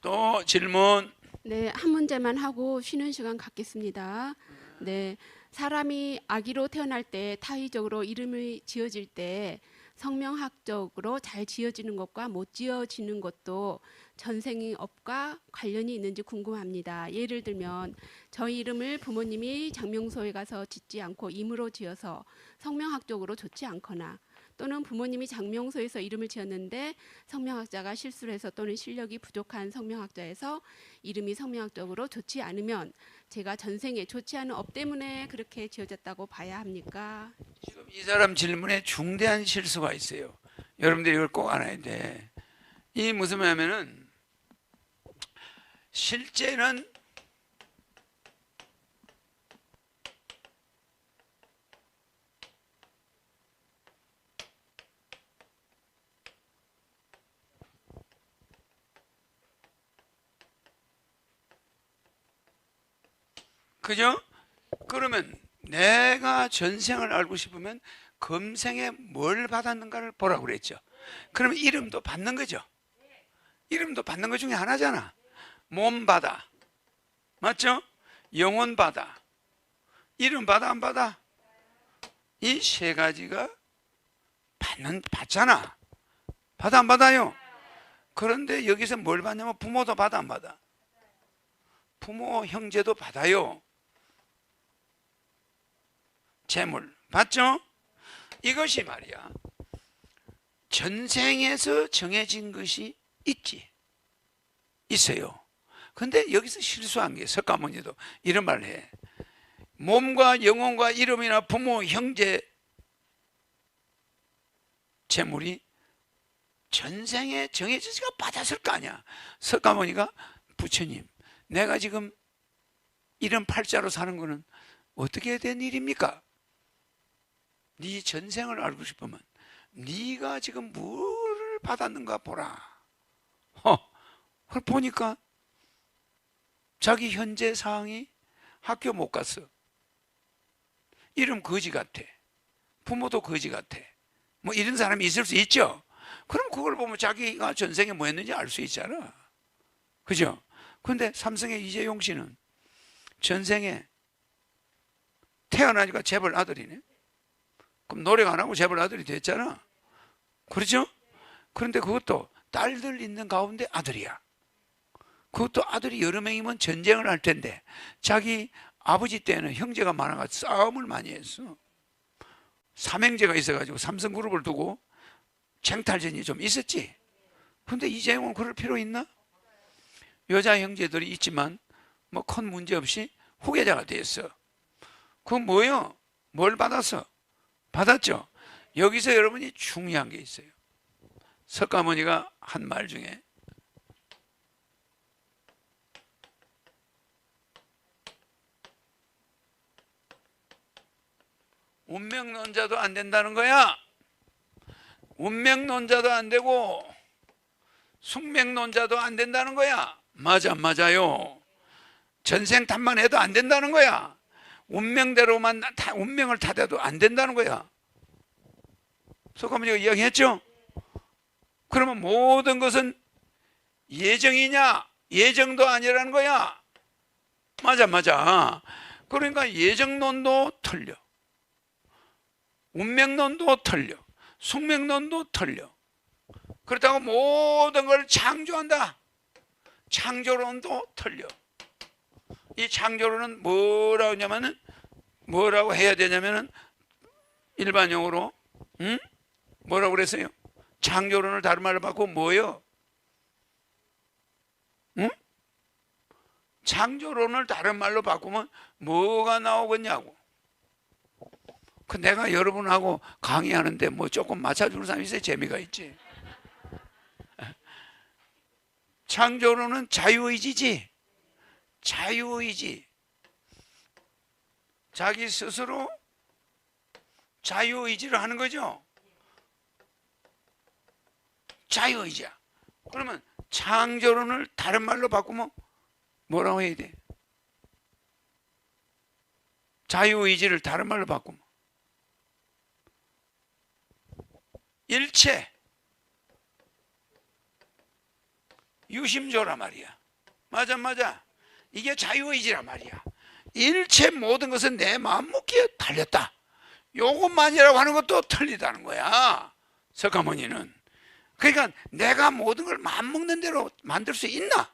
또 질문 네, 한 문제만 하고 쉬는 시간 갖겠습니다. 네, 사람이 아기로 태어날 때 타의적으로 이름을 지어질 때 성명학적으로 잘 지어지는 것과 못 지어지는 것도 전생의 업과 관련이 있는지 궁금합니다. 예를 들면 저희 이름을 부모님이 장명소에 가서 짓지 않고 임으로 지어서 성명학적으로 좋지 않거나 또는 부모님이 장명소에서 이름을 지었는데 성명학자가 실수를 해서 또는 실력이 부족한 성명학자에서 이름이 성명학적으로 좋지 않으면 제가 전생에 좋지 않은 업 때문에 그렇게 지어졌다고 봐야 합니까? 지금 이 사람 질문에 중대한 실수가 있어요. 여러분들이 이걸 꼭 알아야 돼. 이 무슨 말이냐면은 실제는 그죠? 그러면 내가 전생을 알고 싶으면 금생에 뭘 받았는가를 보라고 그랬죠. 그러면 이름도 받는 거죠. 이름도 받는 것 중에 하나잖아. 몸 받아. 맞죠? 영혼 받아. 이름 받아 안 받아? 이 세 가지가 받는 받잖아. 받아 안 받아요? 그런데 여기서 뭘 받냐면 부모도 받아 안 받아? 부모 형제도 받아요. 재물. 봤죠? 이것이 말이야. 전생에서 정해진 것이 있지. 있어요. 근데 여기서 실수한 게 석가모니도 이런 말을 해. 몸과 영혼과 이름이나 부모 형제 재물이 전생에 정해져서 받았을 거 아니야. 석가모니가 부처님 내가 지금 이런 팔자로 사는 거는 어떻게 된 일입니까? 네 전생을 알고 싶으면 네가 지금 뭘 받았는가 보라. 어, 그걸 보니까 자기 현재 상황이 학교 못 갔어. 이름 거지 같아. 부모도 거지 같아. 뭐 이런 사람이 있을 수 있죠. 그럼 그걸 보면 자기가 전생에 뭐 했는지 알 수 있잖아. 그죠? 근데 삼성의 이재용 씨는 전생에 태어나니까 재벌 아들이네. 그럼 노력 안 하고 재벌 아들이 됐잖아. 그렇죠? 그런데 그것도 딸들 있는 가운데 아들이야. 그것도 아들이 여러 명이면 전쟁을 할 텐데 자기 아버지 때는 형제가 많아가지고 싸움을 많이 했어. 삼형제가 있어가지고 삼성그룹을 두고 쟁탈전이 좀 있었지. 근데 이재용은 그럴 필요 있나? 여자 형제들이 있지만 뭐 큰 문제 없이 후계자가 됐어. 그건 뭐예요? 뭘 받았어? 받았죠? 여기서 여러분이 중요한 게 있어요. 석가모니가 한 말 중에 운명론자도 안 된다는 거야. 운명론자도 안 되고 숙명론자도 안 된다는 거야. 맞아, 맞아요. 전생 탓만 해도 안 된다는 거야. 운명대로만 다, 운명을 탓해도 안 된다는 거야. 석가모니가 이야기했죠? 그러면 모든 것은 예정이냐? 예정도 아니라는 거야. 맞아, 맞아. 그러니까 예정론도 틀려. 운명론도 틀려. 숙명론도 틀려. 그렇다고 모든 걸 창조한다. 창조론도 틀려. 이 창조론은 뭐라고 하냐면은 뭐라고 해야 되냐면은 일반 용어로 응? 뭐라고 그랬어요? 창조론을 다른 말로 바꾸고 뭐요? 응? 창조론을 다른 말로 바꾸면 뭐가 나오겠냐고. 그 내가 여러분하고 강의하는데 뭐 조금 맞춰주는 사람이 있어야 재미가 있지. 창조론은 자유의지지. 자유의지. 자기 스스로 자유의지를 하는 거죠. 자유의지야. 그러면 창조론을 다른 말로 바꾸면 뭐라고 해야 돼? 자유의지를 다른 말로 바꾸면 일체 유심조란 말이야. 맞아 맞아. 이게 자유의지란 말이야. 일체 모든 것은 내 마음먹기에 달렸다. 요것만이라고 하는 것도 틀리다는 거야. 석가모니는. 그러니까 내가 모든 걸 마음먹는 대로 만들 수 있나?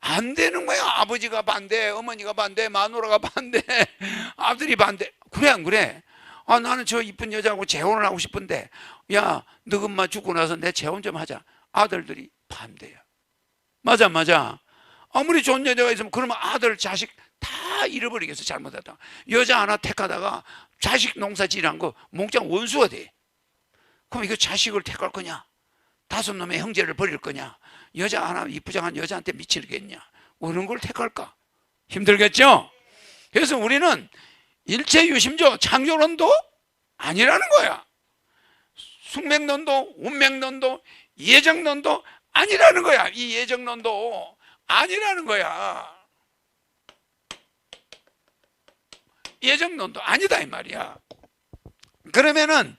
안 되는 거야. 아버지가 반대, 어머니가 반대, 마누라가 반대, 아들이 반대. 그래 안 그래? 아 나는 저 이쁜 여자하고 재혼을 하고 싶은데 야너 엄마 죽고 나서 내 재혼 좀 하자. 아들들이 반대야. 맞아 맞아. 아무리 좋은 여자가 있으면 그러면 아들 자식 다 잃어버리겠어 잘못하다. 여자 하나 택하다가 자식 농사 지란 거 몽땅 원수가 돼. 그럼 이거 자식을 택할 거냐? 다섯 놈의 형제를 버릴 거냐? 여자 하나 이쁘장한 여자한테 미치겠냐? 어느 걸 택할까? 힘들겠죠? 그래서 우리는 일체 유심조 창조론도 아니라는 거야. 숙명론도 운명론도 예정론도 아니라는 거야. 이 예정론도 아니라는 거야. 예정론도 아니다 이 말이야. 그러면은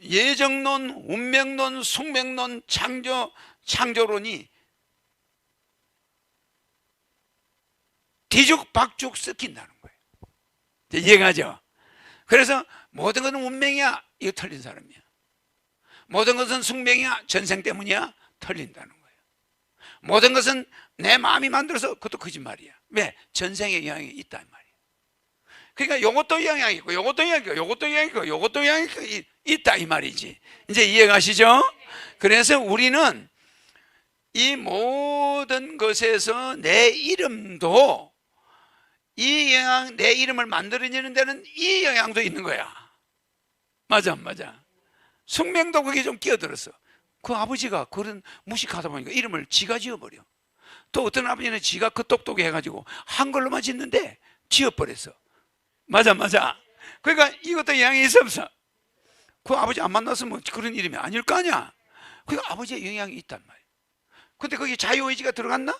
예정론, 운명론, 숙명론, 창조, 창조론이 뒤죽박죽 섞인다는 거예요. 이해가죠? 그래서 모든 것은 운명이야. 이거 틀린 사람이야. 모든 것은 숙명이야. 전생 때문이야. 틀린다는 거예요. 모든 것은 내 마음이 만들어서 그것도 거짓말이야. 왜? 전생의 영향이 이 말이야. 그러니까 요것도 영향이 있고 요것도 영향이 있고 요것도 영향이 있고 요것도 영향이 있다 이 말이지. 이제 이해가시죠? 그래서 우리는 이 모든 것에서 내 이름도 이 영향 내 이름을 만들어내는 데는 이 영향도 있는 거야. 맞아 안 맞아. 숙명도 그게 좀 끼어들었어. 그 아버지가 그런 무식하다 보니까 이름을 지가 지어버려. 또 어떤 아버지는 지가 그 똑똑해 해가지고 한글로만 짓는데 지어버렸어. 맞아 맞아. 그러니까 이것도 영향이 있어 없어. 그 아버지 안 만났으면 그런 이름이 아닐 거 아니야. 그러니까 아버지의 영향이 있단 말이야. 근데 거기 자유의지가 들어갔나?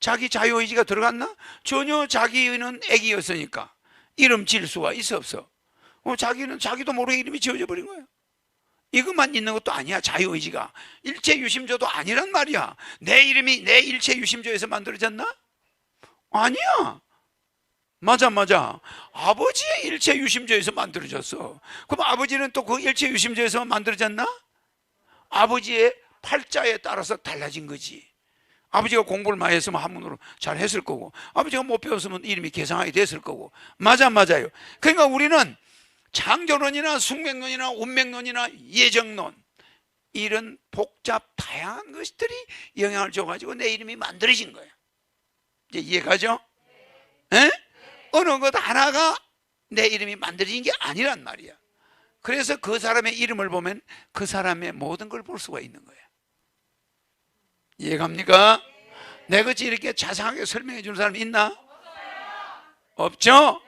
자기 자유의지가 들어갔나? 전혀 자기는 애기였으니까 이름 지을 수가 있어 없어? 어, 자기는 자기도 모르게 이름이 지어져 버린 거야. 이것만 있는 것도 아니야 자유의지가. 일체 유심조도 아니란 말이야. 내 이름이 내 일체 유심조에서 만들어졌나? 아니야. 맞아 맞아. 아버지의 일체 유심조에서 만들어졌어. 그럼 아버지는 또 그 일체 유심조에서 만들어졌나? 아버지의 팔자에 따라서 달라진 거지. 아버지가 공부를 많이 했으면 한문으로 잘 했을 거고 아버지가 못 배웠으면 이름이 개성하게 됐을 거고. 맞아 맞아요. 그러니까 우리는 창조론이나 숙명론이나 운명론이나 예정론 이런 복잡 다양한 것들이 영향을 줘가지고 내 이름이 만들어진 거야 이제 이해가죠? 에? 어느 것 하나가 내 이름이 만들어진 게 아니란 말이야 그래서 그 사람의 이름을 보면 그 사람의 모든 걸 볼 수가 있는 거야 이해갑니까? 내같이 이렇게 자세하게 설명해 주는 사람 있나? 없죠?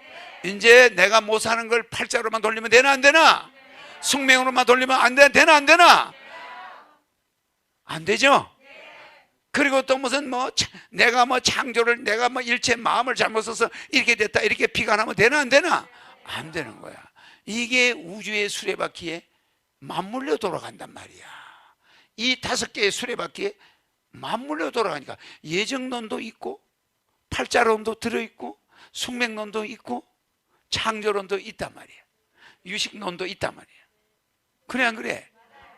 이제 내가 못 사는 걸 팔자로만 돌리면 되나 안 되나? 숙명으로만 돌리면 안 되나 되나 안 되나? 안 되죠? 그리고 또 무슨 뭐 차- 내가 뭐 창조를 내가 뭐 일체 마음을 잘못 써서 이렇게 됐다 이렇게 비관하면 되나 안 되나? 안 되는 거야. 이게 우주의 수레바퀴에 맞물려 돌아간단 말이야. 이 다섯 개의 수레바퀴에 맞물려 돌아가니까 예정론도 있고 팔자론도 들어있고 숙명론도 있고 창조론도 있단 말이야. 유식론도 있단 말이야. 그래 안 그래?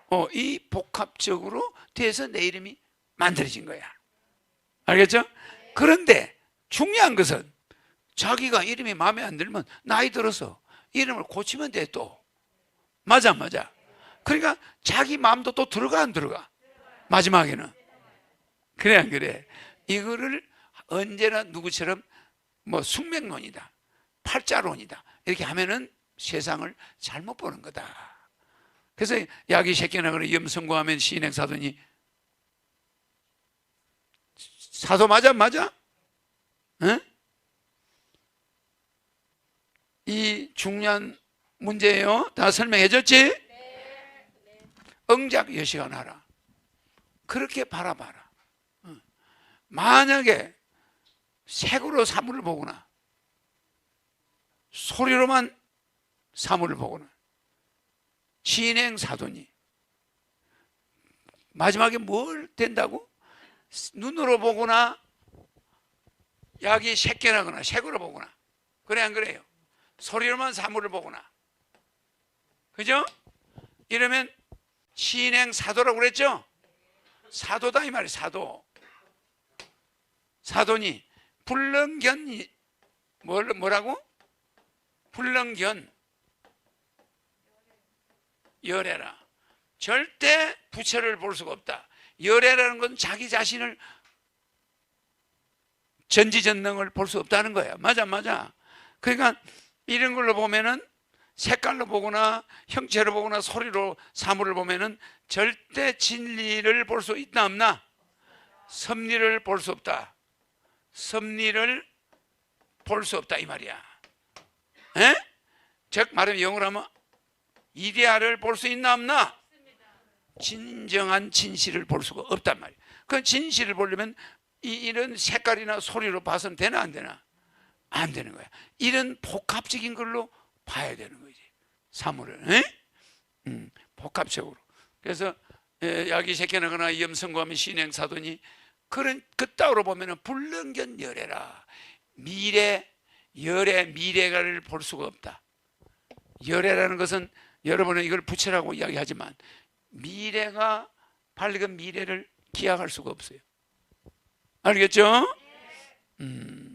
어, 이 복합적으로 돼서 내 이름이 만들어진 거야. 알겠죠? 그런데 중요한 것은 자기가 이름이 마음에 안 들면 나이 들어서 이름을 고치면 돼 또. 맞아 안 맞아. 그러니까 자기 마음도 또 들어가 안 들어가. 마지막에는. 그래 안 그래? 이거를 언제나 누구처럼 뭐 숙명론이다. 팔자론이다. 이렇게 하면은 세상을 잘못 보는 거다. 그래서 야기 새끼나 그런 염성고하면 시인행 사도니 사도 맞아 맞아? 응? 이 중요한 문제예요. 다 설명해 줬지? 응작 여시가 나라. 그렇게 바라봐라. 응. 만약에 색으로 사물을 보거나 소리로만 사물을 보거나 진행 사도니 마지막에 뭘 된다고? 눈으로 보거나 약이 새겨나거나 색으로 보거나 그래 안 그래요? 소리로만 사물을 보거나 그죠? 이러면 진행 사도라고 그랬죠? 사도다 이 말이에요 사도 사도니 불능견이 뭘, 뭐라고? 불능견. 열애라. 절대 부처를 볼 수가 없다. 열애라는 건 자기 자신을 전지전능을 볼 수 없다는 거야. 맞아 맞아. 그러니까 이런 걸로 보면은 색깔로 보거나 형체로 보거나 소리로 사물을 보면은 절대 진리를 볼 수 있나 없나? 섭리를 볼 수 없다. 섭리를 볼 수 없다 이 말이야 에? 즉 말하면 영어로 하면 이데아를 볼 수 있나 없나? 진정한 진실을 볼 수가 없단 말이야. 그 진실을 보려면 이, 이런 색깔이나 소리로 봐서는 되나 안 되나? 안 되는 거야. 이런 복합적인 걸로 봐야 되는 거지. 사물을 에? 음, 복합적으로. 그래서 에, 약이 새겨나거나 염성구하면 신행사도니 그런 그따위로 보면은 불능견 열애라. 미래 열애 미래가를 볼 수가 없다 열애라는 것은 여러분은 이걸 부처라고 이야기하지만 미래가 밝은 미래를 기약할 수가 없어요 알겠죠? 음.